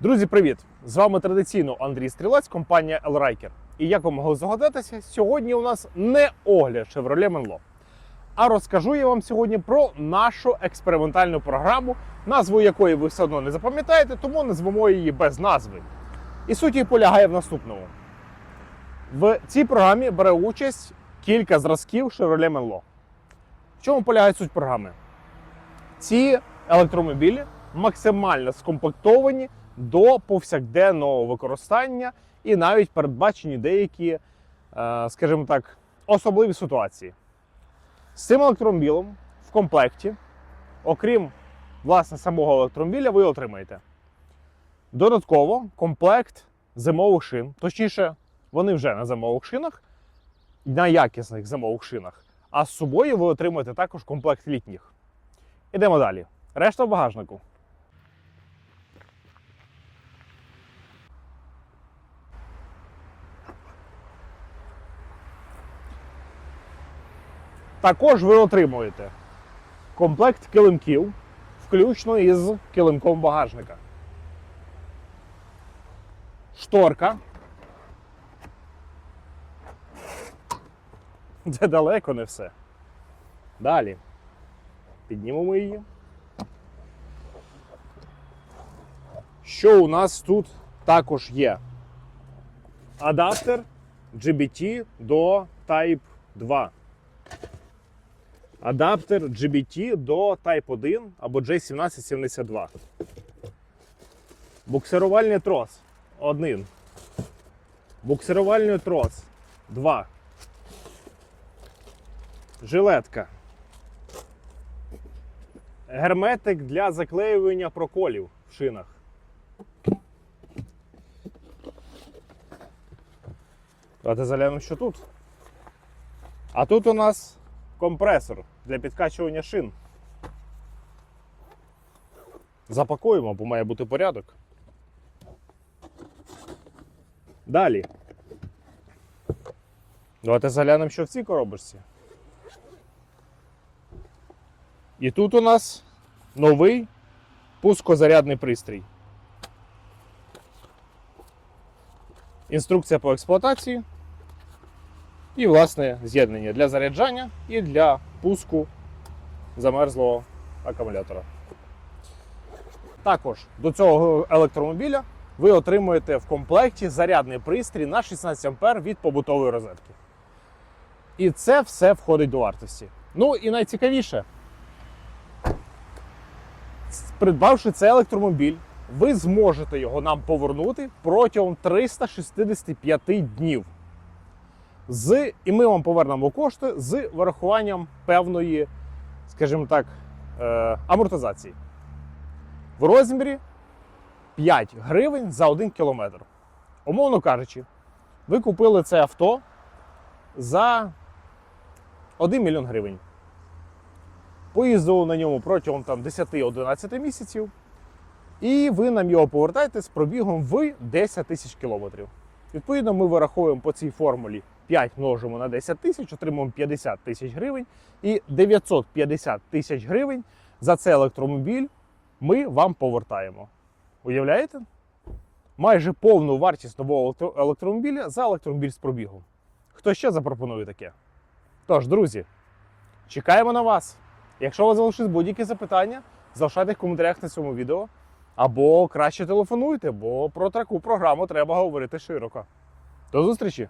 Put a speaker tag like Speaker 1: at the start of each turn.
Speaker 1: Друзі, привіт! З вами традиційно Андрій Стрілець, компанія Elriker. І як ви могли здогадатися, сьогодні у нас не огляд Chevrolet Menlo, а розкажу я вам сьогодні про нашу експериментальну програму, назву якої ви все одно не запам'ятаєте, тому назвемо її без назви. І суть її полягає в наступному: в цій програмі бере участь кілька зразків Chevrolet Menlo. В чому полягає суть програми? Ці електромобілі максимально скомплектовані до повсякденного використання і навіть передбачені деякі, е, скажімо так, особливі ситуації. З цим електромобілем в комплекті, окрім власне самого електромобіля, ви отримаєте додатково комплект зимових шин, точніше, вони вже на зимових шинах, на якісних зимових шинах. А з собою ви отримаєте також комплект літніх. Ідемо далі. Решта в багажнику. Також ви отримуєте комплект килимків, включно із килимком багажника. Шторка. Це далеко не все. Далі. Піднімемо її. Що у нас тут також є? Адаптер GBT до Type 2. Адаптер GBT до Type 1 або J1772. Буксирувальний трос 1. Буксирувальний трос 2. Жилетка. Герметик для заклеювання проколів в шинах. Давайте заглянемо, що тут. А тут у нас компресор для підкачування шин. Запакуємо, бо має бути порядок. Далі. Давайте заглянемо, що в цій коробочці. І тут у нас новий пускозарядний пристрій. Інструкція по експлуатації. І, власне, з'єднання для заряджання і для пуску замерзлого акумулятора. Також до цього електромобіля ви отримуєте в комплекті зарядний пристрій на 16 А від побутової розетки. І це все входить до вартості. Ну і найцікавіше, придбавши цей електромобіль, ви зможете його нам повернути протягом 365 днів. З, і ми вам повернемо кошти з вирахуванням певної, скажімо так, е, амортизації. В розмірі 5 гривень за 1 кілометр. Умовно кажучи, ви купили це авто за 1 мільйон гривень. Поїздили на ньому протягом там, 10-11 місяців, і ви нам його повертаєте з пробігом в 10 тисяч кілометрів. Відповідно, ми вираховуємо по цій формулі 5 множимо на 10 тисяч, отримуємо 50 тисяч гривень. І 950 тисяч гривень за цей електромобіль ми вам повертаємо. Уявляєте? Майже повну вартість нового електромобіля за електромобіль з пробігом. Хто ще запропонує таке? Тож, друзі, чекаємо на вас. Якщо у вас залишились будь-які запитання, залишайте в коментарях на цьому відео. Або краще телефонуйте, бо про таку програму треба говорити широко. До зустрічі!